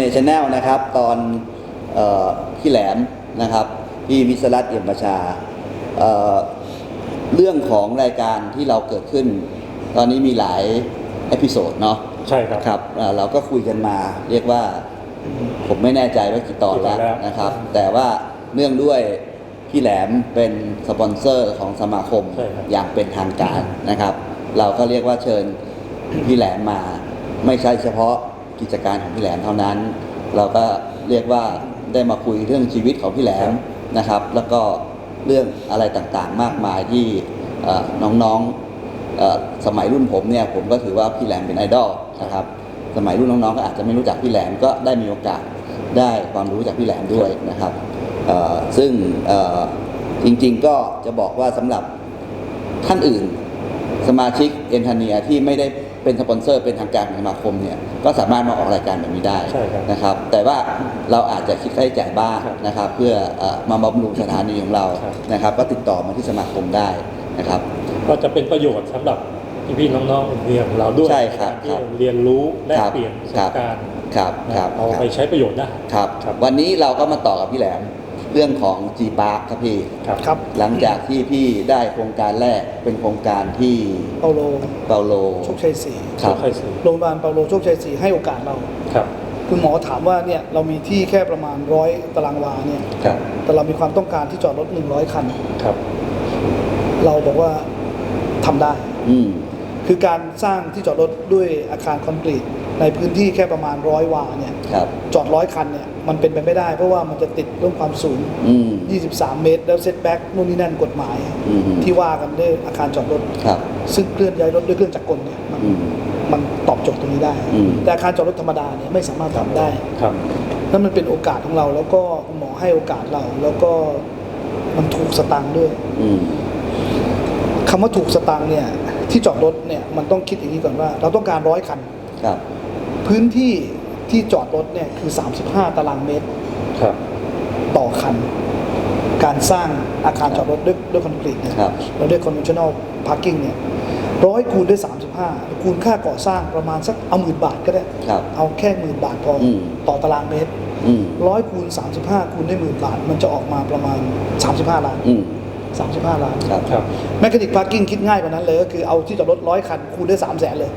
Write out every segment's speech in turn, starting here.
เนชแนลนะครับ ตอนเอ่อพี่แหลมนะครับพี่วิศรัตน์เอี่ยมประชาเอ่อเรื่องของรายการที่เราเกิดขึ้น ตอนนี้มีหลายเอพิโซดเนาะใช่ครับครับเอ่อเราก็คุยกันมาเรียกว่าผมไม่แน่ใจว่ากี่ตอนแล้วกี่ตอนแล้วนะครับ แต่ว่าเนื่องด้วยพี่แหลมเป็นสปอนเซอร์ของสมาคมใช่ครับอย่างเป็นทางการนะครับ เราก็เรียกว่าเชิญพี่แหลมมา ไม่ใช่เฉพาะ กิจการของพี่แหลมเท่านั้น เราก็เรียกว่าได้มาคุยเรื่องชีวิตของพี่แหลมนะครับ แล้วก็เรื่องอะไรต่างๆ มากมายที่เอ่อน้องๆเอ่อสมัยรุ่นผมเนี่ยผมก็ถือว่าพี่แหลมเป็นไอดอลนะครับสมัยรุ่นน้องๆก็อาจจะไม่รู้จักพี่แหลมก็ได้มีโอกาสได้ความรู้จากพี่แหลมด้วยนะครับเอ่อซึ่งเอ่อจริงๆก็จะบอกว่าสำหรับท่านอื่น สมาชิกเอนทเนียที่ไม่ได้ เป็นสปอนเซอร์เป็นทางการของสมาคมเนี่ยก็สามารถมาออกรายการแบบนี้ได้ใช่ครับนะครับ แต่ว่าเราอาจจะคิดค่าใช้จ่ายบ้างครับนะครับ เพื่อเอ่อมาบำรุงสถานีของเราครับ นะครับ ก็ติดต่อมาที่สมาคมได้นะครับ ก็จะเป็นประโยชน์สำหรับพี่ๆน้องๆเรียนของเราด้วยใช่ครับนที่ครับเรียนรู้แลกครับเปลี่ยนประสครับบการณ์ครับครับ เอาครับไปใช้ประโยชน์ได้ ครับ ครับวันนี้เราก็มาต่อกับพี่แหลม เรื่องของ G Park ครับพี่ ครับครับ หลังจากที่พี่ได้โครงการแรกเป็นโครงการที่เปาโลเปาโลโชคชัยศรีครับค่อยๆซื้อโรงพยาบาลเปาโลโชคชัยศรีให้โอกาสเรา ครับ คุณหมอถามว่าเนี่ยเรามีที่แค่ประมาณร้อยตารางวาเนี่ย ครับ แต่เรามีความต้องการที่จอดรถ 100 คัน ครับ เราบอกว่าทำได้ อืม คือการสร้างที่จอดรถด้วยอาคารคอนกรีตในพื้นที่แค่ประมาณร้อยวาเนี่ย ครับ จอดร้อยคันเนี่ยมันเป็นไปไม่ได้ เพราะว่ามันจะติดเรื่องความสูง อืม 23 เมตร แล้วเซตแบ็กนู่นนี่นั่นกฎหมาย อืม ที่ว่ากันด้วยอาคารจอดรถ ครับ ซึ่งเคลื่อนย้ายรถด้วยเครื่องจักรกลเนี่ยมันอืม มันตอบโจทย์ตรงนี้ได้ อืม แต่อาคารจอดรถธรรมดาเนี่ยไม่สามารถทำได้ ครับ นั่นมันเป็นโอกาสของเรา แล้วก็คุณหมอให้โอกาสเรา แล้วก็มันถูกสตังค์ด้วยอืม คำว่าถูกสตังค์เนี่ยที่จอดรถเนี่ยมันต้องคิดอย่างนี้ก่อนว่า เราต้องการร้อยคัน ครับ พื้นที่ ที่จอดรถเนี่ยคือ 35 ตารางเมตรครับ ต่อคัน การสร้างอาคารจอดรถด้วยด้วยคอนกรีตเนี่ยครับแล้วด้วย conventional parking เนี่ยร้อยคูณด้วย 35 คูณค่าก่อสร้างประมาณสักเอาหมื่นบาทก็ได้ ครับ เอาแค่หมื่นบาทพออม ต่อตารางเมตรอืมร้อยคูณ 35 คูณด้วยหมื่นบาท มันจะออกมาประมาณ 35 ล้าน อืม35 ล้าน ครับครับ แมคานิกพาร์กิ้งคิดง่ายกว่านั้นเลยก็คือเอาที่จอดรถร้อยคันคูณด้วย3 0 0แสนเลย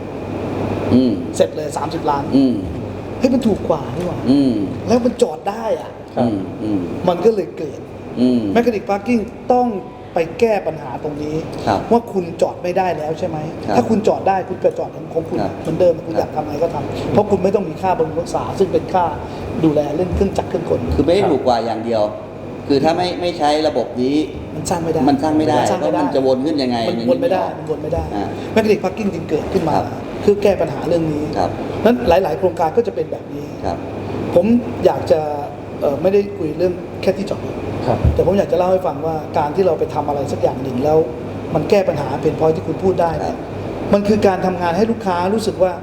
อืมเสร็จเลย 30 ล้าน อืมเฮ้ยมันถูกกว่านี่หว่าอืมแล้วมันจอดได้อะครับอืมอืมมันก็เลยเกิดอืม แมคานิกพาร์กิ้งต้องไปแก้ปัญหาตรงนี้ ครับว่าคุณจอดไม่ได้แล้วใช่ไหม ครับถ้าคุณจอดได้คุณก็จอดของคุณครับเหมือนเดิมคุณครับอยากทำอะไรก็ทำเพราะคุณไม่ต้องมีค่าบำรุงรักษา ซึ่งเป็นค่าดูแลเรื่องเครื่องจักรเครื่องกลคือไม่ได้ครับถูกกว่าอย่างเดียว คือถ้าไม่ไม่ใช้ระบบนี้ มันสร้างไม่ได้มันสร้างไม่ได้นสร้างเพไม่ราะได้มันจะวนขึ้นยังไงมันวนไม่ได้มันวนไม่ได้อ่าแมคานิกพาร์กิ้งจึงเกิดขึ้นมา ครับ เพื่อแก้ปัญหาเรื่องนี้ครับนั้นหลาย ๆ โครงการก็จะเป็นแบบนี้ ครับ ผมอยากจะเอ่อไม่ได้คุยเรื่องแค่ที่จอดรถครับ แต่ผมอยากจะเล่าให้ฟังว่าการที่เราไปทำอะไรสักอย่างหนึ่งแล้ว มันแก้ปัญหาเป็นพอยที่คุณพูดได้ครัเนี่บยมันคือการทำงานให้ลูกค้ารู้สึกว่า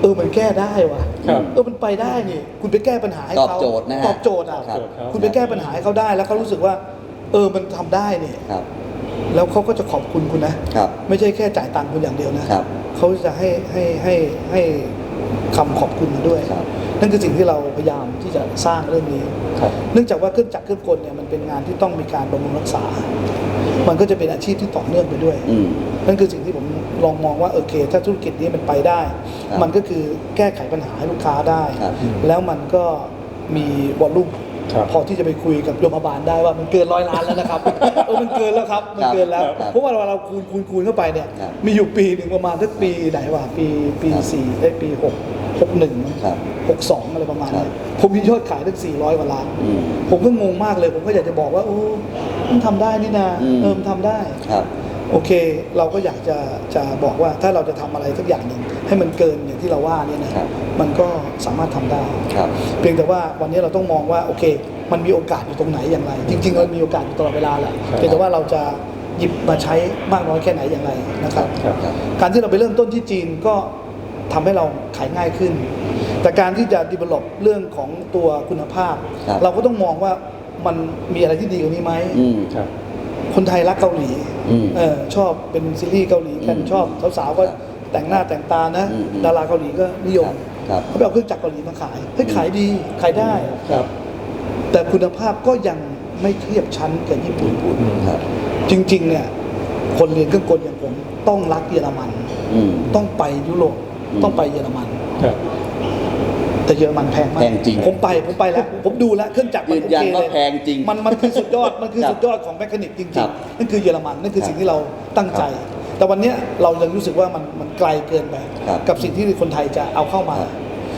เออมันแก้ได้ว่ะครับเออมันไปได้นี่ คุณไปแก้ปัญหาให้ตอบเขาโจทย์นะฮะตอบโจทย์อะครับ คุณไปแก้ปัญหาให้เขาได้แล้วเขารู้สึกว่า เออมันทำได้เนี่ย ครับ แล้วเขาก็จะขอบคุณคุณนะ ครับ ไม่ใช่แค่จ่ายตังค์คุณอย่างเดียวนะครับ เขาจะให้ให้ให้ให้คำขอบคุณมาด้วย ครับนั่นคือสิ่งที่เราพยายามที่จะสร้างเรื่องนี้ ครับ เนื่องจากว่าเครื่องจักรเครื่องกลเนี่ยมันเป็นงานที่ต้องมีการบำรุงรักษา มันก็จะเป็นอาชีพที่ต่อเนื่องไปด้วย อืม นั่นคือสิ่งที่ผมลองมองว่าโอเค ถ้าธุรกิจนี้มันไปได้ ครับมันก็คือแก้ไขปัญหาให้ลูกค้าได้ ครับ แล้วมันก็มีวอลลุ่ม ครับพอที่จะไปคุยกับโรงพยาบาลได้ว่ามันเกินร้อยล้านแล้วนะครับเออมันเกินแล้วครับมันเกินแล้วครับเพราะว่าเราเราคูณคูณคูณเข้าไปเนี่ยครับมีอยู่ปีหนึ่งประมาณสักปีไหนวะปีปีครับสี่ได้ปีหกหกหนึ่งครับหกสองอะไรประมาณครันี้บผมมียอดขายตั้งสี่ร้อยกว่าล้าน อืมผมก็งงมากเลย ผมก็อยากจะบอกว่าโอ้มันทำได้นี่นาอืม เออมันทำได้ ครับ โอเค เราก็อยากจะจะบอกว่าถ้าเราจะทำอะไรสักอย่างหนึ่งให้มันเกินอย่างที่เราว่าเนี่ยนะครับมันก็สามารถทำได้ครับเพียงแต่ว่าวันนี้เราต้องมองว่าโอเค มันมีโอกาสอยู่ตรงไหนอย่างไร จริงๆเรามีโอกาสอยู่ตลอดเวลาแหละครับเพียงแต่ว่าเราจะหยิบมาใช้มากน้อยแค่ไหนอย่างไรนะครับครับครับการที่เราไปเริ่มต้นที่จีนก็ทำให้เราขายง่ายขึ้น แต่การที่จะ develop เรื่องของตัวคุณภาพครับเราก็ต้องมองว่ามันมีอะไรที่ดีกว่านี้ไหมอืม ครับคนไทยรักเกาหลีอืมเออชอบเป็นซีรีส์เกาหลีกันอืมชอบสาวๆก็ครับแต่งหน้าแต่งตานะอืมอืมดาราเกาหลีก็นิยมครับครับเขาไปเอาเครื่องจักรเกาหลีมาขายเฮ้ยขายดีขายได้ครับแต่คุณภาพก็ยังไม่เทียบชั้นกับญี่ปุ่นอืมครับ จริงๆเนี่ยคนเรียนเครื่องกลอย่างผมต้องรักเยอรมันอืมต้องไปยุโรปอืมต้องไปเยอรมันครับ แต่เยอรมันแพงมากแพงจริงผมไปผมไปแล้วผมดูแล้วเครื่องจักรมัยืนนโอยันเคว่าเลยแพงจริงมันมันคือสุดยอดมันคือครับสุดยอดของแมคานิกจคริรังบๆนั่นคือเยอรมันนั่นคือครับสิ่งที่เราตั้งใจ แต่วันเนี้ยเรายังรู้สึกว่ามันมันไกลเกินไปครับกับสิ่งที่คนไทยจะเอาเข้ามา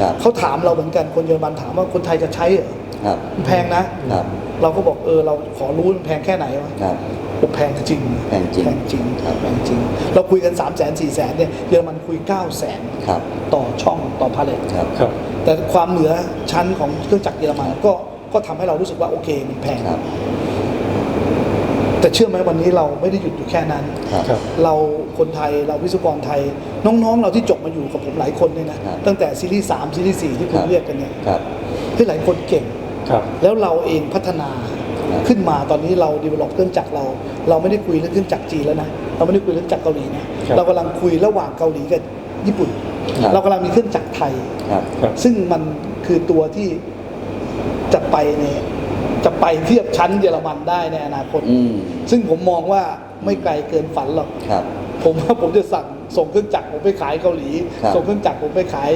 ครับ เขาถามเราเหมือนกันคนเยอรมันถามว่าคนไทยจะใช้เหรอครับ มันแพงนะครับ เราก็บอกเออเราขอรู้มันแพงแค่ไหนวะครับ ผมแพงจริงแพงจริงแพงจริงครับ แพงจริง เราคุยกัน 3 0 0 0 0 0 4 0 0 0 0เนี่ยเยอรมันคุย 9 0 0 0 0 ครับต่อช่องต่อพาเลทครับ ครับ แต่ความเหนือชั้นของเครื่องจักรเยอรมันก็ก็ทำให้เรารู้สึกว่าโอเคมันแพง ครับ แต่เชื่อไหมวันนี้เราไม่ได้หยุดอยู่แค่นั้น ครับ ครับ เราคนไทยเราวิศวกรไทย น้องๆ เราที่จบมาอยู่กับผมหลายคนเนี่ยนะครับ ตั้งแต่ซีรีส์3ซีรีส์4ที่คุณครับเรียกกันเนี่ยครับ ที่หลายคนเก่ง ครับ แล้วเราเองพัฒนาครับ ขึ้นมาตอนนี้เราดีเวลลอปเครื่องจักรเรา เราไม่ได้คุยเรื่องเครื่องจักรจีนแล้วนะเราไม่ได้คุยเรื่องจักรเกาหลีนะครับเรากำลังคุยระหว่างเกาหลีกับญี่ปุ่นครับเรากำลังมีเครื่องจักรไทยครับครับซึ่งมันคือตัวที่จะไปในจะไปเทียบชั้นเยอรมันได้ในอนาคตอืมซึ่งผมมองว่าไม่ไกลเกินฝันหรอกครับผมว่าผมจะสั่งส่งเครื่องจักรผมไปขายเกาหลีครับส่งเครื่องจักรผมไปขาย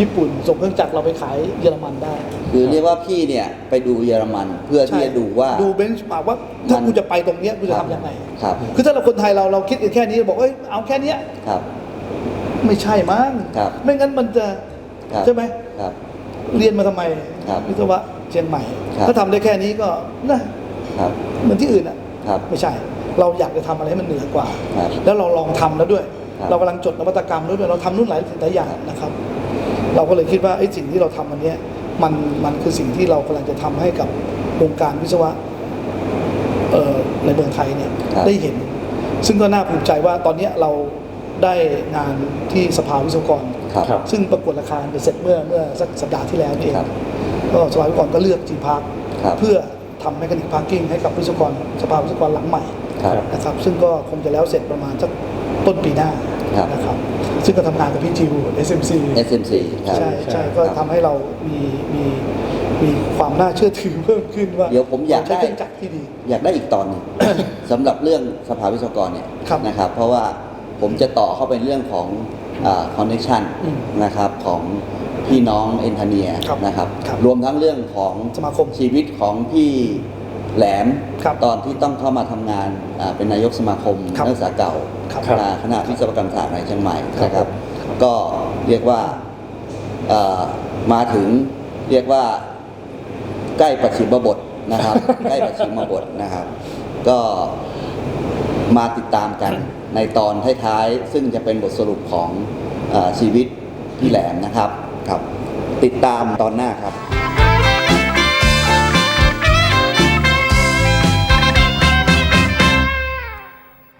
ญี่ปุ่น ส่งเครื่องจักรเราไปขายเยอรมันได้ คือเรียกว่าพี่เนี่ยไปดูเยอรมันเพื่อที่จะดูว่า ดูเบนช์มาร์กว่าถ้ามันกูจะไปตรงเนี้ยกูจะทำยังไงครับ คือถ้าเราคนไทยเราเราคิดกันแค่นี้บอกเอ้ยเอาแค่เนี้ยครับ ไม่ใช่มั้งครับไม่งั้นมันจะครับใช่ไหมครับ เรียนมาทำไมครับวิศวะเชียงใหม่ครับถ้าทำได้แค่นี้ก็นะครับเหมือนที่อื่นอะครับไม่ใช่ เราอยากจะทำอะไรให้มันเหนือกว่าครับแล้วเราลองทำแล้วด้วยครับเรากำลังจดนวัตกรรมแล้วด้วยเราทำนู่นหลายสิ่งหลายอย่างนะครับ เราก็เลยคิดว่าไอ้สิ่งที่เราทำอันเนี้ยมันมันคือสิ่งที่เรากำลังจะทำให้กับวงการวิศวะเอ่อในเมืองไทยเนี่ยครับได้เห็น ซึ่งก็น่าภูมิใจว่าตอนเนี้ยเราได้งานที่สภาวิศวกรครับครับซึ่งประกวดราคาจะเสร็จเมื่อเมื่อสักสัปดาห์ที่แล้วนี่เองครับก็สภาวิศวกรก็เลือกจีพาร์คครับเพื่อทำแมคานิกพาร์กิ้งให้กับวิศวกรสภาวิศวกรหลังใหม่ครับนะครับ ซึ่งก็คงจะแล้วเสร็จประมาณสักต้นปีหน้าครับนะครับ ซึ่งก็ทำงานกับพี่จิว SMC SMC ครับใช่ใช่ก็ครับทำให้เรามีมีมีความน่าเชื่อถือเพิ่มขึ้นว่าเดี๋ยวผมอยากใช้ได้เครื่องจักรที่ดี อยากได้อีกตอนหนึงสำหรับเรื่องสภาวิศวกรเนี่ยครับนะครับ เพราะว่าผมจะต่อเข้าไปเรื่องของคอนเนคชันอืมนะครับของพี่น้องเอนจิเนียร์ครับนะครับครับ รวมทั้งเรื่องของสมาคมชีวิตของพี่ แหลมครับตอนที่ต้องเข้ามาทำงานอ่าเป็นนายกสมาคมครับนักศึกษาเก่าครับคณะคณะวิศวกรรมศาสตร์ในเชียงใหม่ครับนะครับ ก็เรียกว่าเอ่อมาถึงเรียกว่าใกล้ปัจฉิมบทนะครับ ใกล้ปัจฉิมบทนะครับ ก็มาติดตามกันในตอนท้ายๆซึ่งจะเป็นบทสรุปของเออชีวิตพี่แหลมนะครับครับ ติดตามตอนหน้าครับ